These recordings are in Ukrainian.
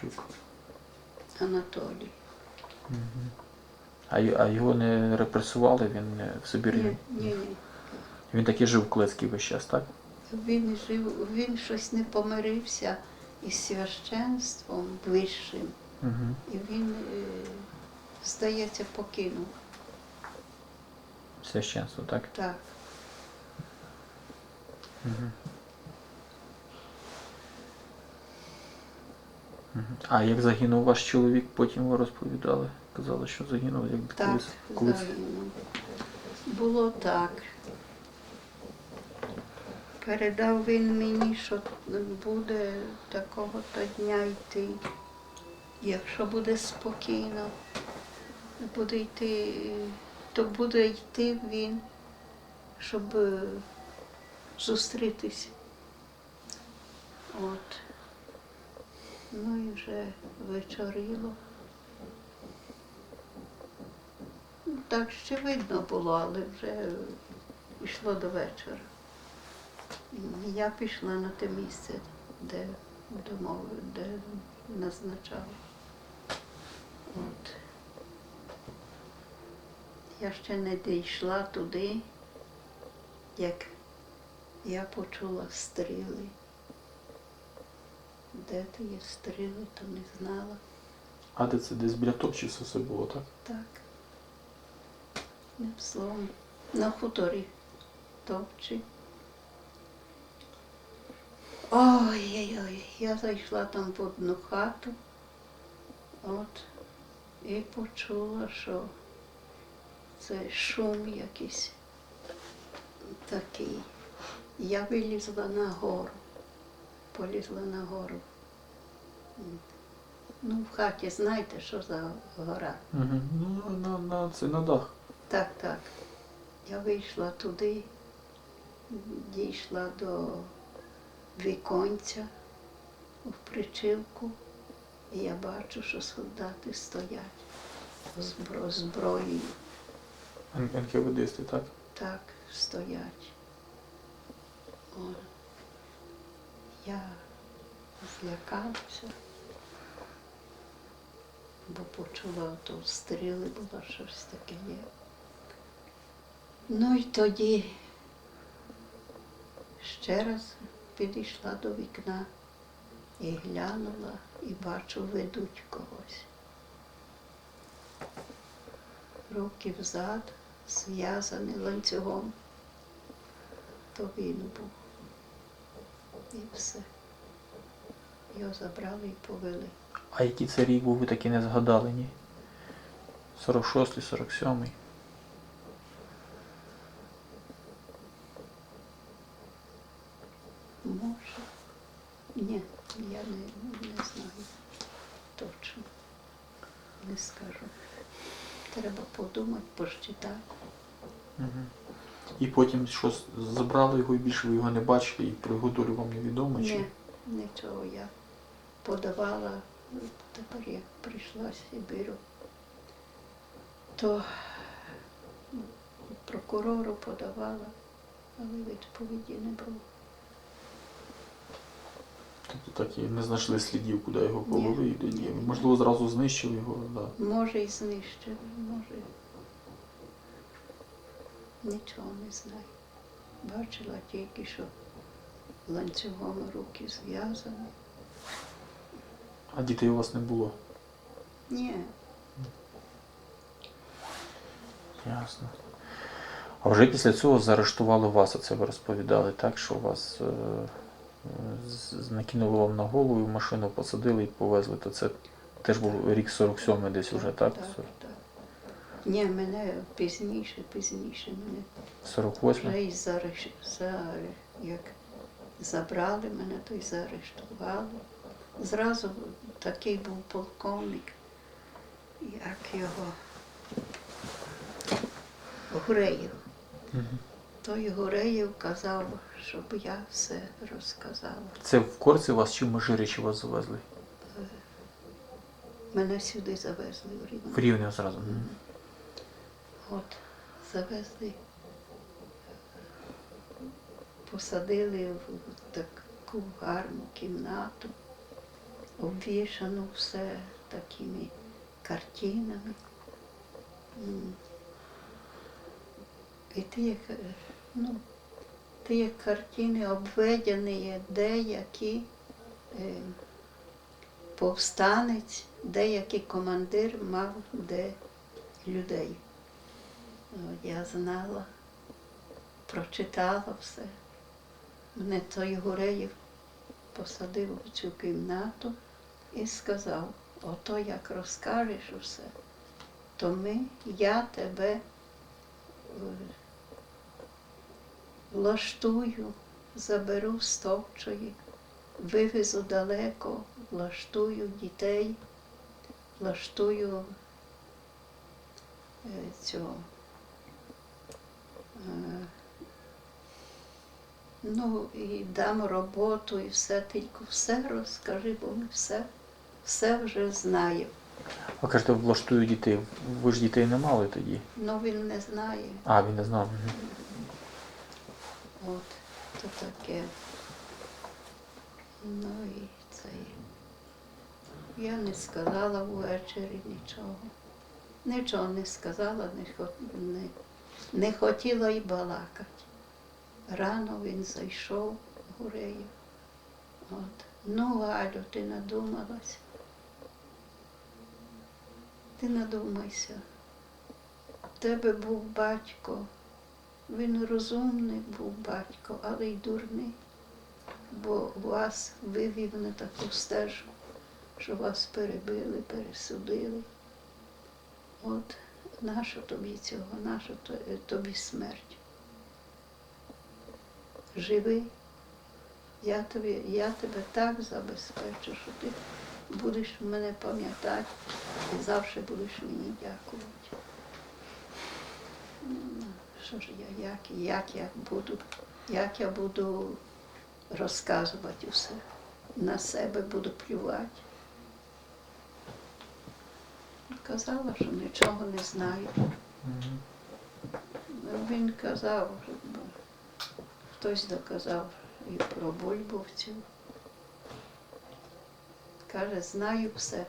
Чук. Анатолій. А, й- а його не репресували, він не в Сибірі. Ні, ні, ні. Він таки жив в Клецькій весь час, так? Він жив, він щось не помирився із священством вищим, Угу. і він, е, здається, покинув. Священство, так? Так. Угу. А як загинув ваш чоловік, потім ви розповідали? Казали, що загинув, як Так, колись. колись. загинув. Було так. Передав він мені, що буде такого-то дня йти. Якщо буде спокійно, буде йти, то буде йти він, щоб е, зустрітись. От. Ну і вже вечоріло. Так ще видно було, але вже йшло до вечора. Я пішла на те місце, де домов, де назначали. От. Я ще не дійшла туди, як я почула стріли. Де то є стріли, то не знала. А де це десь біля Топчівса все було, так? Так. Не словом. На хуторі топчі. Ой-ой-ой, я зайшла там в одну хату, от, і почула, що це шум якийсь такий. Я вилізла на гору, полізла на гору. Ну, в хаті знаєте, що за гора? Угу. Ну, на, на, це на дах. Так, так. Я вийшла туди, дійшла до віконця в причілку, і я бачу, що солдати стоять збро- зброєю. Н- так? Так, стоять. О, я злякалася, бо почула то стріли, було щось таке є. Ну і тоді ще раз підійшла до вікна і глянула, і бачу, ведуть когось. Руки взад, зв'язані ланцюгом. То він був. І все. Його забрали і повели. А який це рік був, ви таки не згадали, ні? 46-й, 47-й. Може. Ні, я не, не знаю точно. Не скажу. Треба подумати, посчитати. Угу. І потім що з- забрали його і більше ви його не бачили, і про його долю вам не відомо? Чи? Ні, нічого я подавала. Тепер як прийшла з Сибіру, то ну, прокурору подавала, але відповіді не було. Тобто так і не знайшли слідів, куди його повели, і можливо, зразу знищили його, да. Може, і знищили, може. Нічого не знаю. Бачила тільки, що ланцюгом руки зв'язані. А дітей у вас не було. Ні, Ясно. А вже після цього заарештували вас, оце ви розповідали, так, що вас е, з- накинули вам на голову, в машину посадили і повезли, то це теж був рік 47 десь уже, так? Так, так. Ні, мене пізніше, пізніше мене 48 вже і заареш... за... як забрали мене, то й заарештували. Зразу такий був полковник, як його Гуреєв. Мгм. Той Гуреєв казав, щоб я все розказала. Це в Корці вас чи в вас завезли? Мене сюди завезли в Рівне. В Рівне зразу. Мгм. От, завезли, посадили в таку гарну кімнату. обвішано все такими картинами. І ті, як, ну, ті як картини обведені деякі е, повстанець, деякий командир мав де людей. От я знала, прочитала все. Мене той Гуреєв посадив у цю кімнату і сказав, ото як розкажеш усе, то ми, я тебе е, влаштую, заберу з топчої, вивезу далеко, влаштую дітей, влаштую е, цього. Е, Ну, і дам роботу, і все, тільки все розкажи, бо ми все, все вже знаємо. А кажете, влаштую дітей. Ви ж дітей не мали тоді. Ну він не знає. А, він не знав. От, то таке. Ну і це. Я не сказала ввечері нічого. Нічого не сказала, не, не, хотіла й балакати. Рано він зайшов гурею. От. Ну, Галю, ти надумалась. Ти надумайся. В тебе був батько. Він розумний був батько, але й дурний, бо вас вивів на таку стежку, що вас перебили, пересудили. От нащо тобі цього, нащо тобі смерть? Живи, я, тобі, я тебе так забезпечу, що ти будеш мене пам'ятати і завжди будеш мені дякувати. Ну, що ж я, як, як я буду, як я буду розказувати усе. На себе буду плювати. Казала, що нічого не знаю. Він казав, хтось доказав і про бульбовців. Каже, знаю все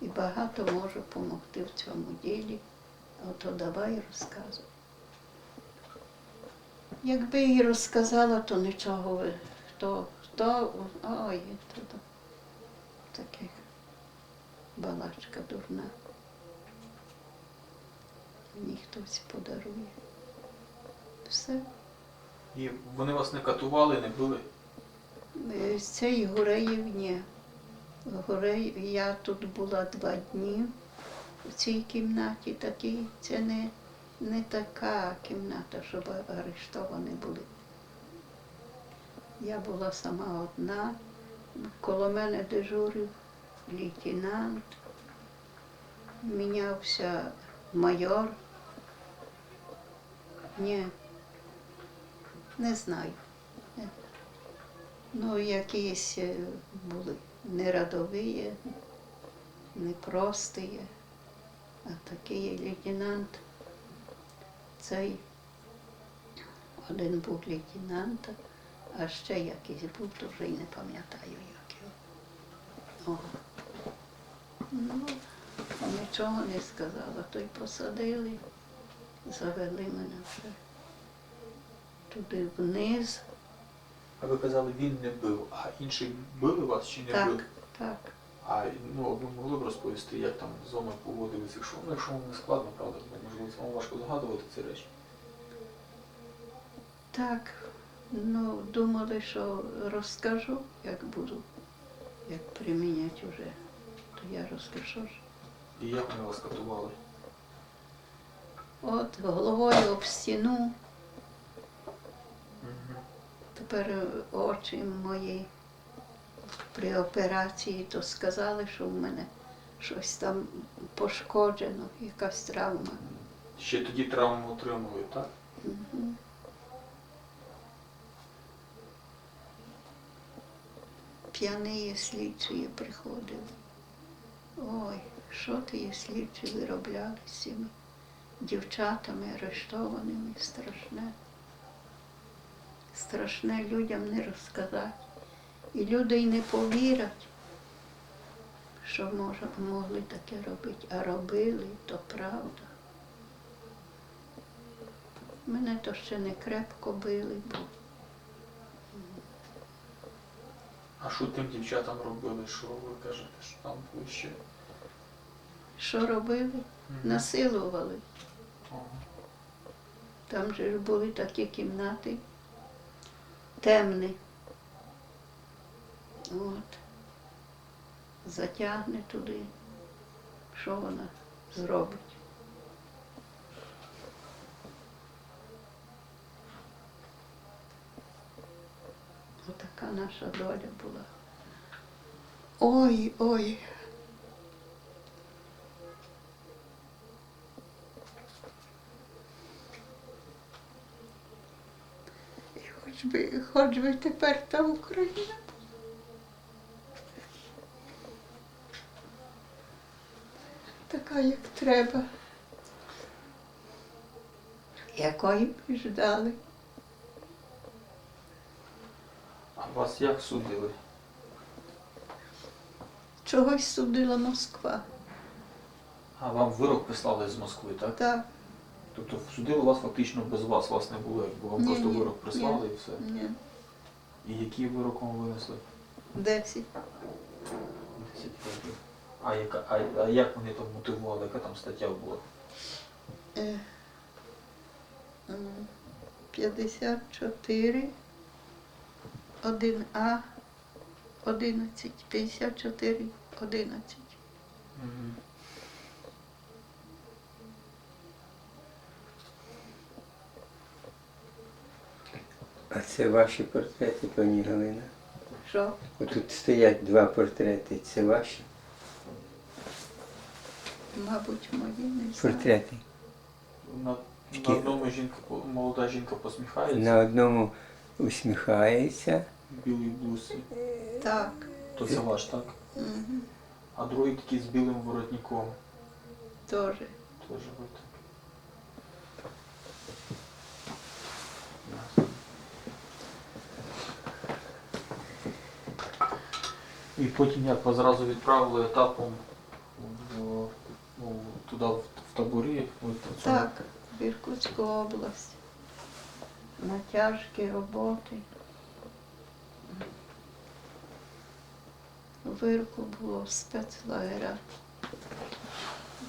і багато можу допомогти в цьому ділі, а то давай розказуй. Якби їй розказала, то нічого ви. Хто, хто, ой, то, таке балачка дурна. Мені хтось подарує. Все. І вони вас не катували, не били. Е, цієї Гуреїв ні. Гурей, я тут була два дні в цій кімнаті такій. Це не, не така кімната, щоб арештовані були. Я була сама одна, коло мене дежурив лейтенант, мінявся майор. Ні, не знаю. Ну, якісь е, були не рядові, не а такий лейтенант. Цей один був лейтенант, а ще якийсь був, то вже й не пам'ятаю, як. Ну, нічого не сказала. То й посадили, завели мене вже туди вниз. А ви казали, він не бив, а інші били вас чи не Так, били? так. А ну, ви могли б розповісти, як там з вами поводилися, якщо, ну, якщо вам не складно, правда, можливо вам важко згадувати ці речі. Так, ну, думали, що розкажу, як буду, як примінять уже, то я розкажу. І як вони вас катували? От головою об стіну, Угу. тепер е, очі мої при операції, то сказали, що в мене щось там пошкоджено, якась травма. Ще тоді травму отримали, так? Мгм. П'яні слідчі приходили. Ой, що ті слідчі виробляли з цими дівчатами арештованими, страшне. Страшне людям не розказати. І люди й не повірять. що може, могли таке робити, а робили, то правда. Мене то ще не крепко били, бо А що тим дівчатам робили? Що ви кажете, що там були ще? що робили? Насилували. Там же ж були такі кімнати темні. От. Затягне туди. Що вона зробить? Отака наша доля була. Ой, ой. І Хоч би, хоч би тепер та Україна. Така, як треба. Якої б ждали. А вас як судили? Чогось судила Москва. А вам вирок прислали з Москви, так? Так, Тобто судили вас фактично без вас, вас не було, якби вам Ні, просто ні, вирок прислали і все. ні, І який вирок вам винесли? десять. 10 років. А, яка, а, а як вони там мотивували, яка там стаття була? Е, м, 54, 1А, 11, 54, 11. Мгм. А це ваші портрети, пані Галина? Що? Отут стоять два портрети. Це ваші Мабуть, мої не знаю. портрети. На, на одному жінка, молода жінка посміхається На одному усміхається, в білій. Так. То це ваш, так? Угу. А другий такий з білим воротником. Теж. Теж ви І потім як вас зразу відправили етапом в, ну, туди в, в таборі. в Так, в Іркутську область. На тяжкі роботи. В Ірку було спецлагеря.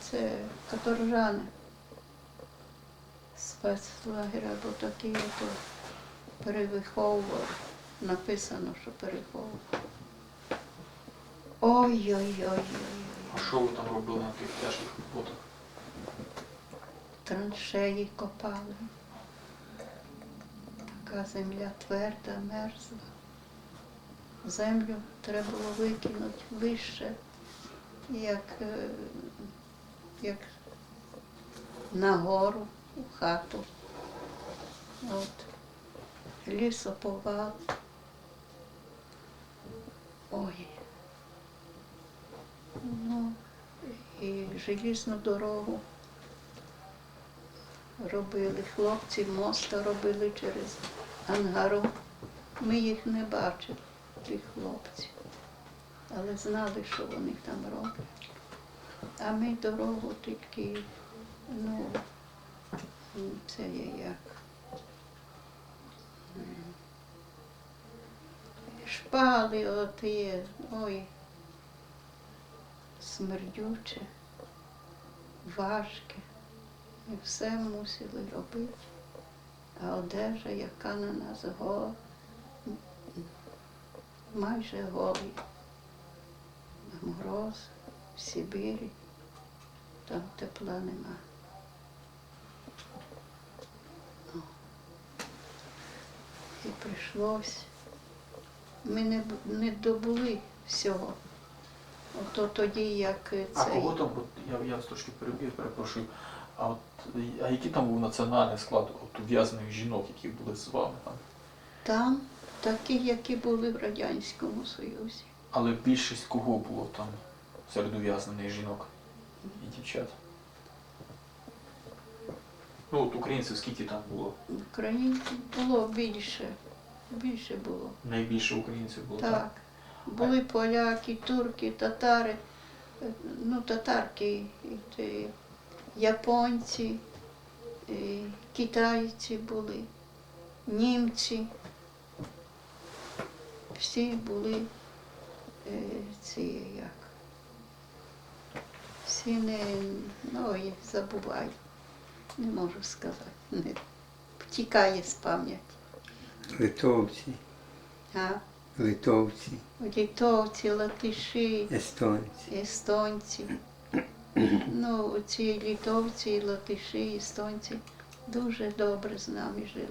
Це каторжани. Спецлагеря, бо такі ото перевиховували. Написано, що переховували. Ой-ой-ой-ой-ой. А що ви там робили на тих тяжких роботах? траншеї копали. Така земля тверда, мерзла. Землю треба було викинути вище, як, е, як нагору у хату. От. Лісоповал. Ой. Ну, і желізну дорогу робили. Хлопці моста робили через ангару. Ми їх не бачили, тих хлопців, але знали, що вони там роблять. А ми дорогу тільки, ну, це є як. Шпали от є, ой, смердюче, важке. Ми все мусили робити. А одежа, яка на нас гола, майже голий. Мороз в Сибірі, там тепла нема. О. І прийшлось. Ми не, не добули всього. Ото тоді, як А кого там, от, я, я трошки перебив, перепрошую. А от а який там був національний склад от, ув'язнених жінок, які були з вами там? Там такі, які були в Радянському Союзі. Але більшість кого було там серед ув'язнених жінок і дівчат? Ну, от українців скільки там було? Українців було більше. Більше було. Найбільше українців було так? Так. Були поляки, турки, татари. е, ну, татарки, японці, китайці були, німці. Всі були е, ці як. Всі не, ну, я забуваю, не можу сказати. Не, втікає з пам'яті. Литовці, А? литовці, Літовці, латиші, естонці. естонці. Ну, ці літовці, латиші, естонці дуже добре з нами жили.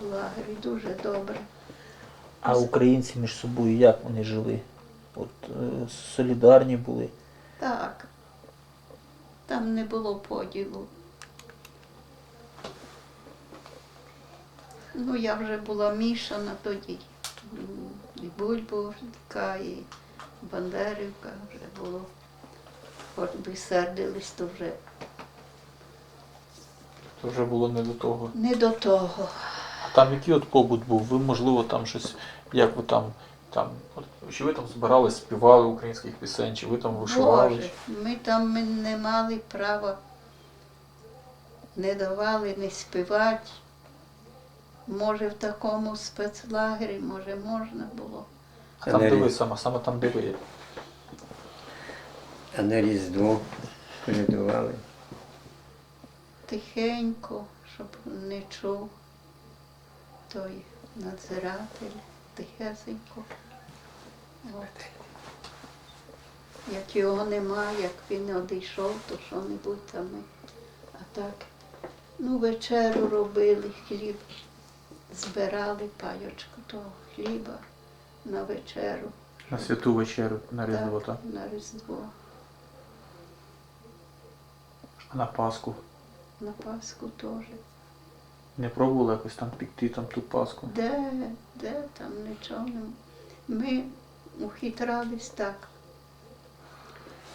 В лагері дуже добре. А українці між собою як вони жили? От е, солідарні були. Так. Там не було поділу. Ну, я вже була мішана тоді. І Бульбовка, і Бандерівка вже було. Хоч би сердились, то вже То вже було не до того. не до того. А там який от побут був? Ви, можливо, там щось, як ви там, там, от, чи ви там збирали, співали українських пісень, чи ви там вишивали? Боже, ми там ми не мали права, не давали не співати. Може, в такому спецлагері, може, можна було. А там, Та де саме, саме там, де ви. А на Різдво колядували. Тихенько, щоб не чув той надзиратель, тихесенько. От. Як його нема, як він одійшов, то що-небудь там. А так, ну, вечеру робили, хліб, збирали пайочку того хліба на вечеру. На святу вечерю на Різдво, так? на Різдво, А на Пасху. на Пасху теж. Не пробували якось там пікти там ту Пасху? Де, де там нічого не. Ми ухитрались так.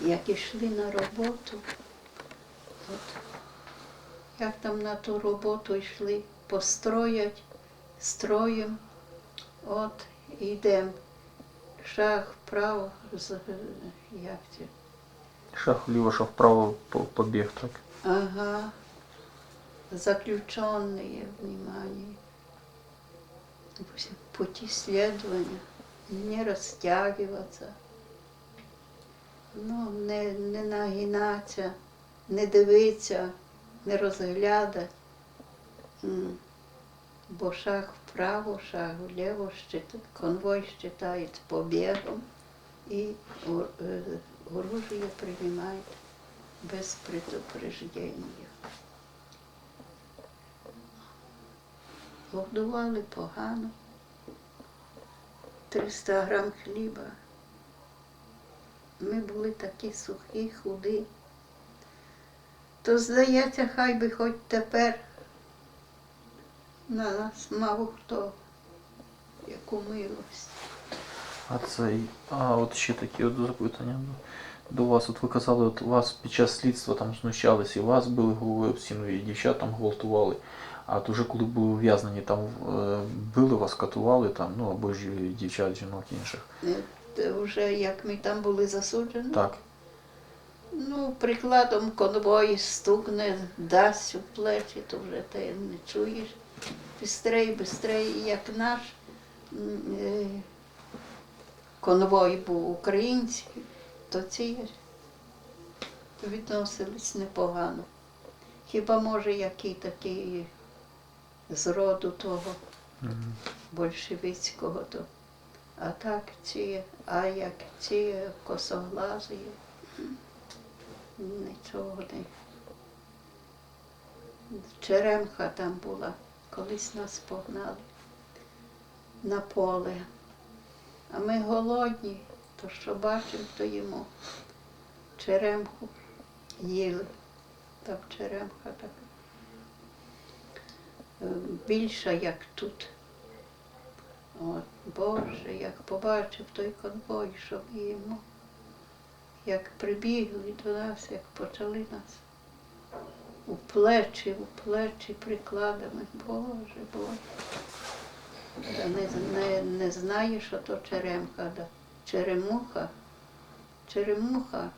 Як ішли на роботу, от, як там на ту роботу йшли, построять, строєм, от йдемо. Шаг вправо, як це? Шах вліво, шах вправо по- побіг, так? Ага. Заключенные внимание. Допустим, пути следования. Не розтягуватися. Ну, не, не нагинатися, не дивитися, не розглядати. Бо шаг вправо, шаг вліво, конвой считають побігом і е, оружие приймають без предупреждения. Годували погано. 300 грам хліба. Ми були такі сухі, худі. То здається, хай би хоч тепер на нас мав хто яку милость. А цей, а от ще такі от запитання до, вас. От ви казали, от вас під час слідства там знущались, і вас били головою об стіну, і дівчат там гвалтували. А от уже коли були ув'язнені, там е, били вас, катували там, ну або ж дівчат, жінок інших. Е, те Вже як ми там були засуджені, Так. ну, прикладом конвой стукне, дасть у плечі, то вже ти не чуєш. Бистрей, бистрей, як наш е, конвой був український, то ці відносились непогано. Хіба може який такий з роду того большевицького, то а так ці, а як ці косоглазі, нічого не. Черемха там була, колись нас погнали на поле. А ми голодні, то що бачимо, то їмо. Черемху їли. Там черемха така. е, Більша, як тут. От, Боже, як побачив той конвой, що ми їмо, як прибігли до нас, як почали нас у плечі, у плечі прикладами. Боже, Боже. Та не, не, не знаю, що то черемха, да. черемуха, черемуха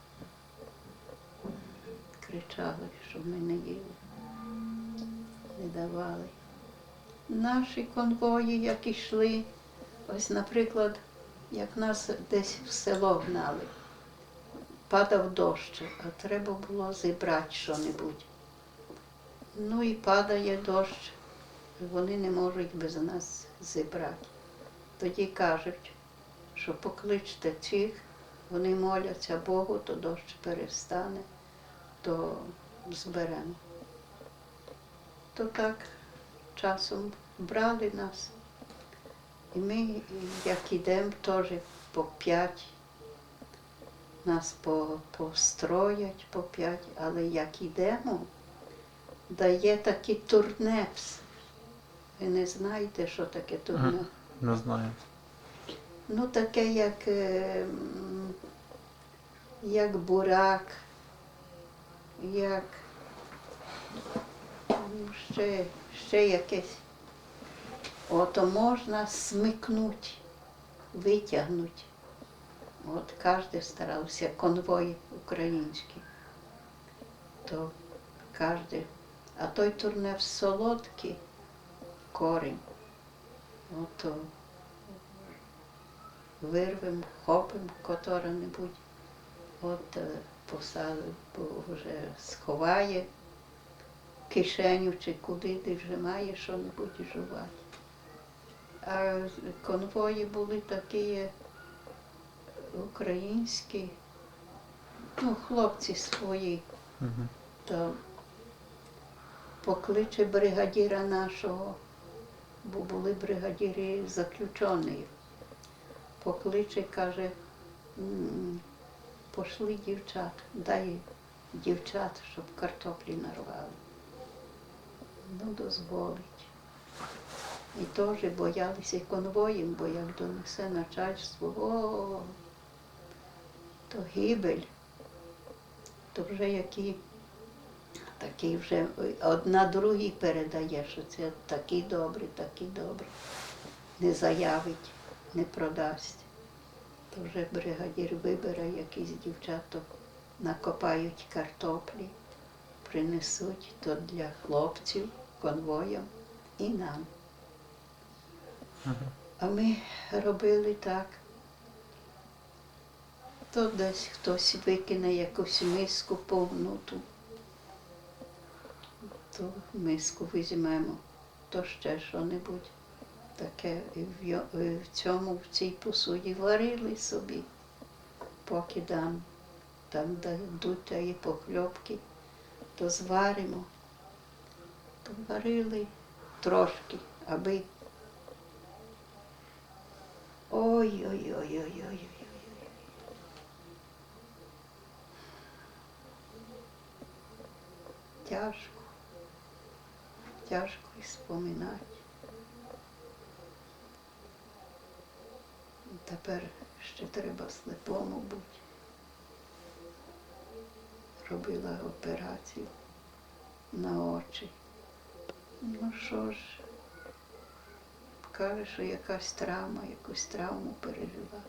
кричали, щоб ми не їли, не давали. Наші конвої, як ішли, ось, наприклад, як нас десь в село гнали, падав дощ, а треба було зібрати що-небудь. Ну і падає дощ, вони не можуть без нас зібрати. Тоді кажуть, що покличте цих, вони моляться Богу, то дощ перестане, то зберемо. То так часом брали нас. І ми, як ідемо, теж по п'ять. Нас по, построять по п'ять, але як ідемо, дає такий турнепс. Ви не знаєте, що таке турнепс? Не знаю. Ну, таке, як, е, як бурак, як ну, ще, ще якесь. Ото можна смикнути, витягнути. От кожен старався, конвой український. То кожен. А той турнев солодкий корінь. Ото вирвемо, хопимо котора-небудь, от е, посадимо, бо вже сховає кишеню чи куди, де вже має що-небудь жувати. А конвої були такі е, українські, ну, хлопці свої, Угу. то покличе бригадіра нашого, бо були бригадіри заключені. Покличе, каже, пошли дівчат, дай дівчат, щоб картоплі нарвали. Ну, дозволить. І теж боялися конвоєм, бо як донесе начальство, о, то гибель, то вже які такі вже одна другій передає, що це такі добрі, такі добрі. Не заявить, не продасть. То вже бригадір вибере якісь дівчаток, накопають картоплі, принесуть то для хлопців конвоєм і нам. А ми робили так. То десь хтось викине якусь миску повну ту, то миску візьмемо, то ще що-небудь таке і в, цьому, в цій посуді варили собі, поки дам, там дадуть тієї похльопки, то зваримо, то варили трошки, аби Ой-ой-ой-ой-ой. Тяжко. Тяжко і споминати. Тепер ще треба слепому бути. Робила операцію на очі. Ну що ж, каже, що якась травма, якусь травму пережила.